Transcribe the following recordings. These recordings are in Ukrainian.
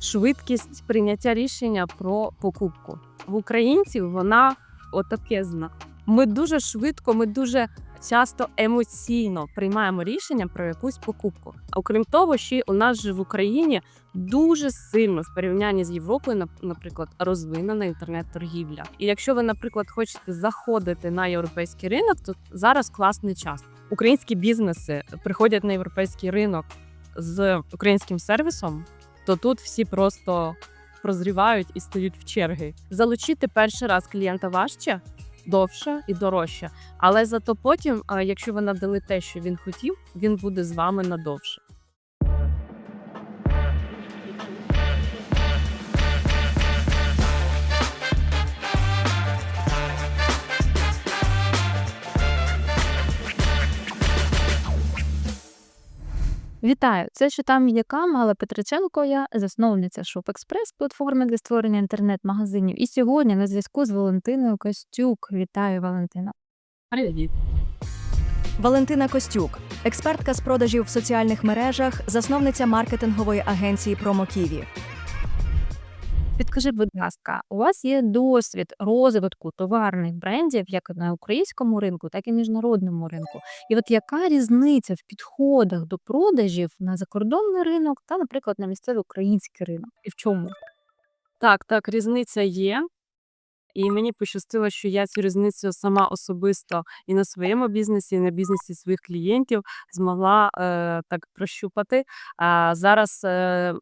швидкість прийняття рішення про покупку. В українців вона отакезна. Ми дуже швидко, ми дуже часто емоційно приймаємо рішення про якусь покупку. А окрім того, ще у нас же в Україні дуже сильно в порівнянні з Європою, нап- наприклад, розвинена інтернет-торгівля. І якщо ви, наприклад, хочете заходити на європейський ринок, то зараз класний час. Українські бізнеси приходять на європейський ринок з українським сервісом, то тут всі просто прозрівають і стають в черги. Залучити перший раз клієнта важче, довше і дорожче. Але зато потім, якщо ви надали те, що він хотів, він буде з вами надовше. Вітаю! Це що там Мала Кам, Петриченко. Я засновниця ShopExpress, платформи для створення інтернет-магазинів. І сьогодні на зв'язку з Валентиною Костюк. Вітаю, Валентина. Привіт! Валентина Костюк, експертка з продажів в соціальних мережах, засновниця маркетингової агенції Промоківі. Підкажи, будь ласка, у вас є досвід розвитку товарних брендів як на українському ринку, так і міжнародному ринку. І от яка різниця в підходах до продажів на закордонний ринок та, наприклад, на місцевий український ринок? І в чому? Так, так, різниця є. І мені пощастило, що я цю різницю сама особисто і на своєму бізнесі, і на бізнесі своїх клієнтів змогла е, так прощупати. А зараз е,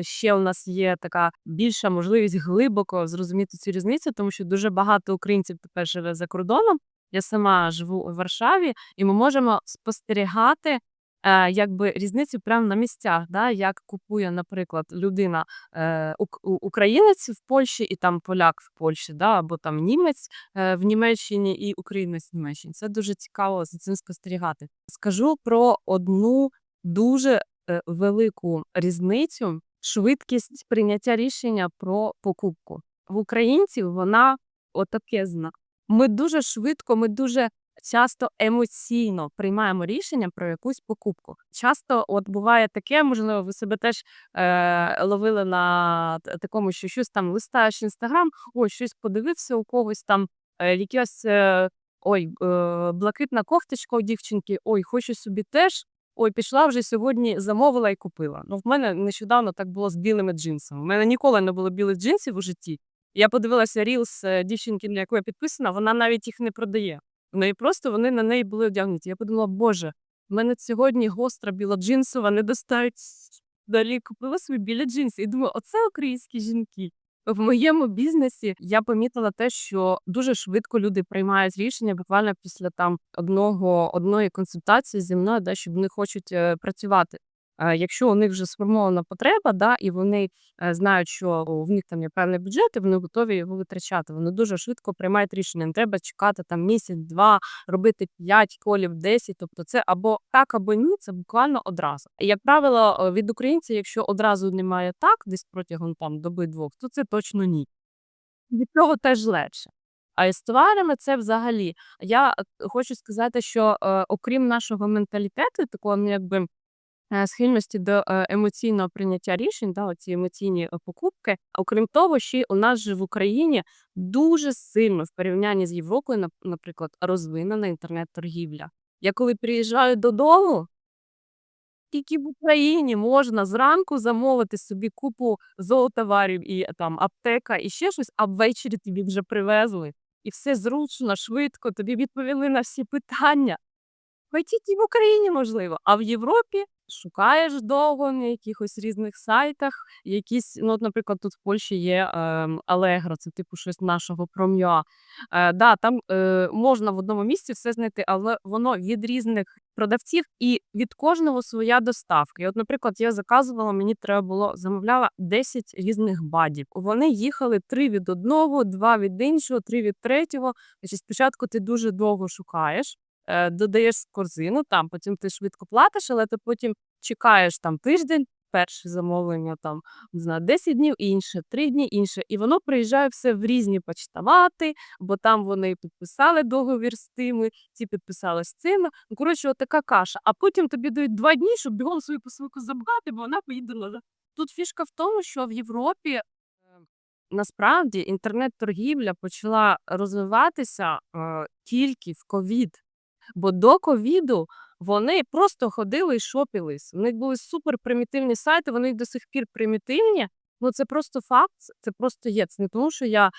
ще у нас є така більша можливість глибоко зрозуміти цю різницю, тому що дуже багато українців тепер живе за кордоном. Я сама живу у Варшаві, і ми можемо спостерігати. Е, Якби різницю прямо на місцях, да, як купує, наприклад, людина е, українець в Польщі і там поляк в Польщі, да, або там німець е, в Німеччині і українець в Німеччині. Це дуже цікаво за цим спостерігати. Скажу про одну дуже е, велику різницю швидкість прийняття рішення про покупку. В українців вона отакезна. Ми дуже швидко, ми дуже часто емоційно приймаємо рішення про якусь покупку. Часто, от буває таке, можливо, ви себе теж е, ловили на такому, що щось там листаєш інстаграм, ой, щось подивився у когось там, е, якась е, ой, е, блакитна кофточка у дівчинки, ой, хочу собі теж. Ой, пішла вже сьогодні, замовила і купила. Ну, в мене нещодавно так було з білими джинсами. У мене ніколи не було білих джинсів у житті. Я подивилася рілс е, дівчинки, на яку я підписана, вона навіть їх не продає. В неї просто вони на неї були одягнуті. Я подумала, боже, в мене сьогодні гостра біла джинсова, не достають. Далі купила собі білі джинси. І думаю, оце українські жінки. В моєму бізнесі я помітила те, що дуже швидко люди приймають рішення буквально після там одного одної консультації зі мною, да, що вони хочуть е, працювати. Е, Якщо у них вже сформована потреба, да, і вони е, знають, що в них там є певний бюджет, і вони готові його витрачати. Вони дуже швидко приймають рішення. Не треба чекати там місяць-два, робити 5 колів, 10. Тобто це або так, або ні, це буквально одразу. І як правило, е, від українців, якщо одразу немає так, десь протягом там доби двох, то це точно ні. Від цього теж легше. А із товарами це взагалі. Я хочу сказати, що е, окрім нашого менталітету, такого ну, якби схильності до емоційного прийняття рішень, да, оці емоційні е, покупки. Окрім того, ще у нас же в Україні дуже сильно в порівнянні з Європою, нап- наприклад, розвинена інтернет-торгівля. Я коли приїжджаю додому, тільки в Україні можна зранку замовити собі купу золотоварів і там аптека і ще щось, а ввечері тобі вже привезли. І все зручно, швидко, тобі відповіли на всі питання. Хоч тільки в Україні можливо, а в Європі шукаєш довго на якихось різних сайтах. Якісь, ну, от, наприклад, тут в Польщі є ем, Allegro, це типу щось нашого пром'я. Е, да, там е, можна в одному місці все знайти, але воно від різних продавців і від кожного своя доставка. І от, наприклад, я заказувала, мені треба було замовляла 10 різних бадів. Вони їхали три від одного, два від іншого, три від третього. Значить, спочатку ти дуже довго шукаєш е, додаєш в корзину, там потім ти швидко платиш, але ти потім чекаєш там тиждень, перше замовлення, там не знаю, 10 днів інше, 3 дні інше. І воно приїжджає все в різні почтовати, бо там вони підписали договір з тими, ці підписали з цими. Ну, коротше, отака каша. А потім тобі дають два дні, щоб бігом свою посилку забрати, бо вона поїде. Тут фішка в тому, що в Європі е, насправді інтернет-торгівля почала розвиватися е, тільки в ковід. Бо до ковіду вони просто ходили і шопілись. У них були супер примітивні сайти, вони до сих пір примітивні. Ну це просто факт, це просто є. Це не тому, що я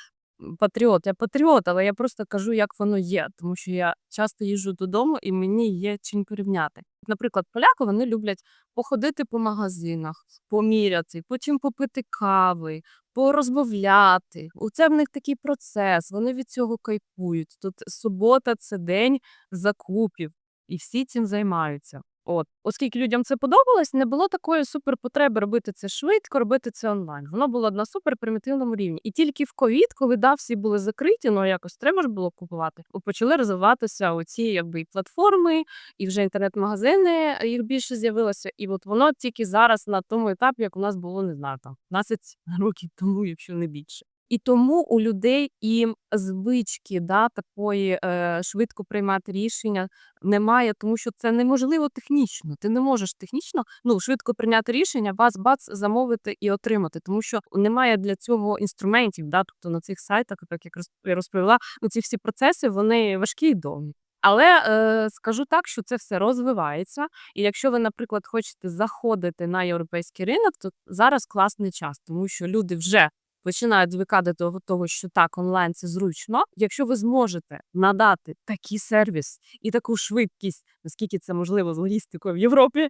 патріот, я патріот, але я просто кажу, як воно є, тому що я часто їжджу додому і мені є чим порівняти. Наприклад, поляки вони люблять походити по магазинах, поміряти, потім попити кави, порозмовляти. Оце в них такий процес. Вони від цього кайфують. Тут субота це день закупів, і всі цим займаються. От, оскільки людям це подобалось, не було такої суперпотреби робити це швидко, робити це онлайн. Воно було на суперпримітивному рівні. І тільки в ковід, коли да, всі були закриті, ну якось треба ж було купувати. Почали розвиватися оці якби і платформи, і вже інтернет-магазини їх більше з'явилося. І от воно тільки зараз на тому етапі, як у нас було, не знаю, там 15 років тому, якщо не більше. І тому у людей і звички да, такої е, швидко приймати рішення немає, тому що це неможливо технічно. Ти не можеш технічно ну, швидко прийняти рішення, бац-бац замовити і отримати, тому що немає для цього інструментів. Да, тобто на цих сайтах, так як я розповіла, ну, ці всі процеси вони важкі і довгі. Але е, скажу так, що це все розвивається. І якщо ви, наприклад, хочете заходити на європейський ринок, то зараз класний час, тому що люди вже починають звикати до того, що так, онлайн це зручно. Якщо ви зможете надати такий сервіс і таку швидкість, наскільки це можливо з логістикою в Європі,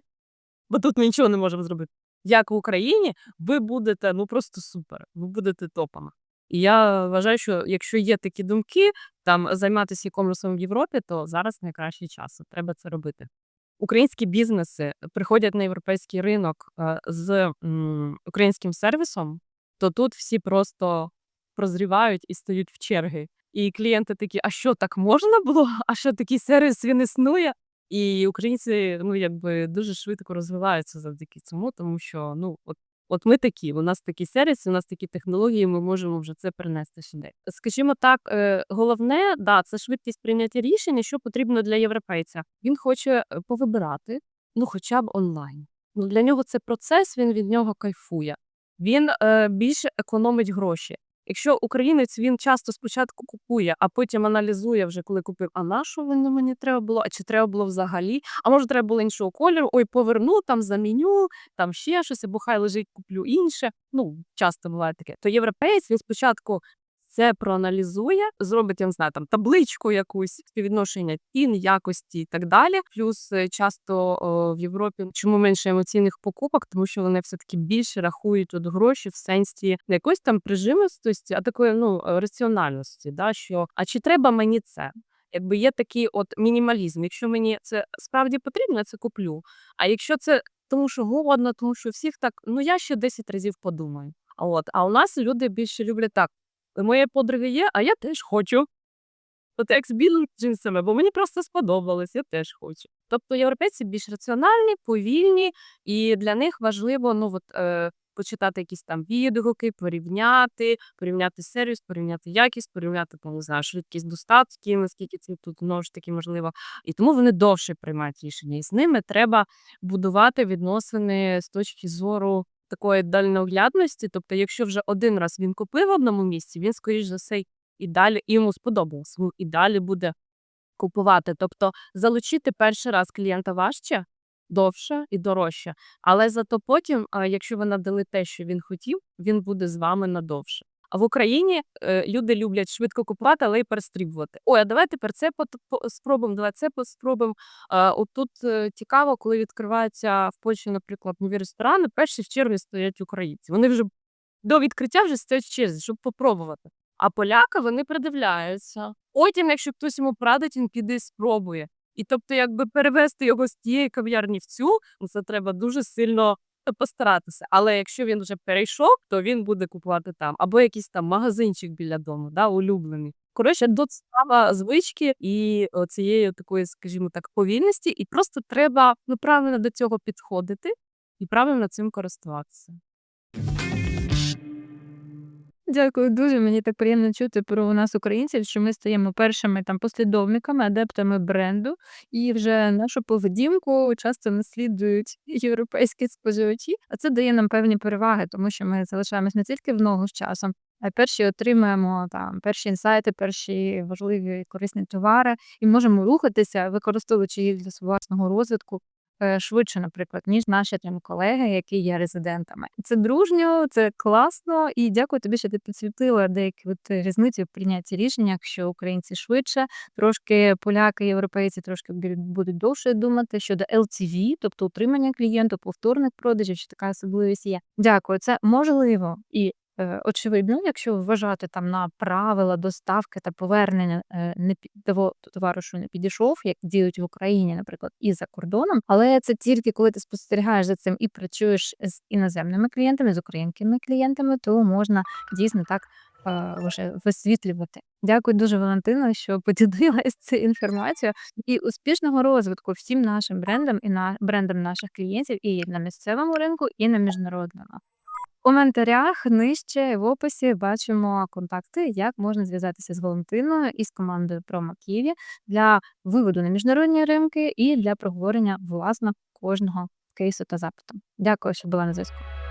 бо тут ми нічого не можемо зробити. Як в Україні, ви будете ну просто супер, ви будете топами. І я вважаю, що якщо є такі думки, там займатися e-комерсом в Європі, то зараз найкращий час. Треба це робити. Українські бізнеси приходять на європейський ринок е, з українським сервісом, то тут всі просто прозрівають і стають в черги. І клієнти такі: а що так можна було? А що такий сервіс він існує? І українці ну якби дуже швидко розвиваються завдяки цьому, тому що ну от. От ми такі, у нас такі сервіси, у нас такі технології, ми можемо вже це принести сюди. Скажімо так, е, головне, да, це швидкість прийняття рішення, що потрібно для європейця. Він хоче е, повибирати, ну хоча б онлайн. Ну для нього це процес, він від нього кайфує. Він е, більше економить гроші. Якщо українець він часто спочатку купує, а потім аналізує вже, коли купив, а на що воно мені треба було, а чи треба було взагалі, а може треба було іншого кольору, ой, поверну, там заміню, там ще щось, або хай лежить, куплю інше. Ну, часто буває таке. То європейець він спочатку це проаналізує, зробить, я не знаю, там табличку якусь співвідношення цін, якості і так далі. Плюс е, часто о, в Європі чому менше емоційних покупок, тому що вони все таки більше рахують от гроші в сенсі не якоїсь там прижимистості, а такої ну е, раціональності. Да, що а чи треба мені це? Якби є такий от мінімалізм. Якщо мені це справді потрібно, я це куплю. А якщо це тому, що голодно, тому що всіх так, ну я ще 10 разів подумаю. От, а у нас люди більше люблять так. Моєї подруги є, а я теж хочу. От як з білими джинсами, бо мені просто сподобалось, я теж хочу. Тобто європейці більш раціональні, повільні, і для них важливо ну, от, е, почитати якісь там відгуки, порівняти, порівняти сервіс, порівняти якість, порівняти там, не знаю, швидкість доставки, наскільки це тут знову ж таки можливо. І тому вони довше приймають рішення. І з ними треба будувати відносини з точки зору такої дальноглядності. Тобто, якщо вже один раз він купив в одному місці, він, скоріш за все, і далі і йому сподобалось, і далі буде купувати. Тобто залучити перший раз клієнта важче, довше і дорожче. Але зато потім, якщо ви надали те, що він хотів, він буде з вами надовше. А в Україні е, люди люблять швидко купувати, але й перестрібувати. Ой, а давай тепер це спробуємо, давай це спробуємо. От тут е, цікаво, коли відкриваються в Польщі, наприклад, нові ресторани, перші в черзі стоять українці. Вони вже до відкриття вже стоять в черзі, щоб попробувати. А поляки вони придивляються. Потім, якщо хтось йому порадить, він піде спробує. І тобто, якби перевести його з тієї кав'ярні в цю, ну це треба дуже сильно постаратися. Але якщо він вже перейшов, то він буде купувати там або якийсь там магазинчик біля дому, да, улюблений. Коротше, до справа звички і цієї такої, скажімо так, повільності, і просто треба ну, правильно до цього підходити і правильно цим користуватися. Дякую дуже. Мені так приємно чути про нас, українців, що ми стаємо першими там послідовниками, адептами бренду, і вже нашу поведінку часто наслідують європейські споживачі. А це дає нам певні переваги, тому що ми залишаємось не тільки в ногу з часом, а й перші отримуємо там перші інсайти, перші важливі корисні товари, і можемо рухатися, використовуючи їх для свого власного розвитку. Е, Швидше, наприклад, ніж наші там колеги, які є резидентами. Це дружньо, це класно, і дякую тобі, що ти підсвітила деякі от різниці в прийнятті рішень, якщо українці швидше, трошки поляки, європейці трошки будуть довше думати щодо LTV, тобто утримання клієнту, повторних продажів, що така особливість є. Дякую, це можливо і. Е, Очевидно, якщо вважати там на правила доставки та повернення е, не товару, що не підійшов, як діють в Україні, наприклад, і за кордоном, але це тільки коли ти спостерігаєш за цим і працюєш з іноземними клієнтами, з українськими клієнтами, то можна дійсно так вже висвітлювати. Дякую дуже, Валентина, що поділилась цією інформацією. І успішного розвитку всім нашим брендам і на брендам наших клієнтів і на місцевому ринку, і на міжнародному. Коментарях нижче в описі бачимо контакти, як можна зв'язатися з Валентиною і з командою Kiwi для виводу на міжнародні ринки і для проговорення власне кожного кейсу та запиту. Дякую, що була на зв'язку.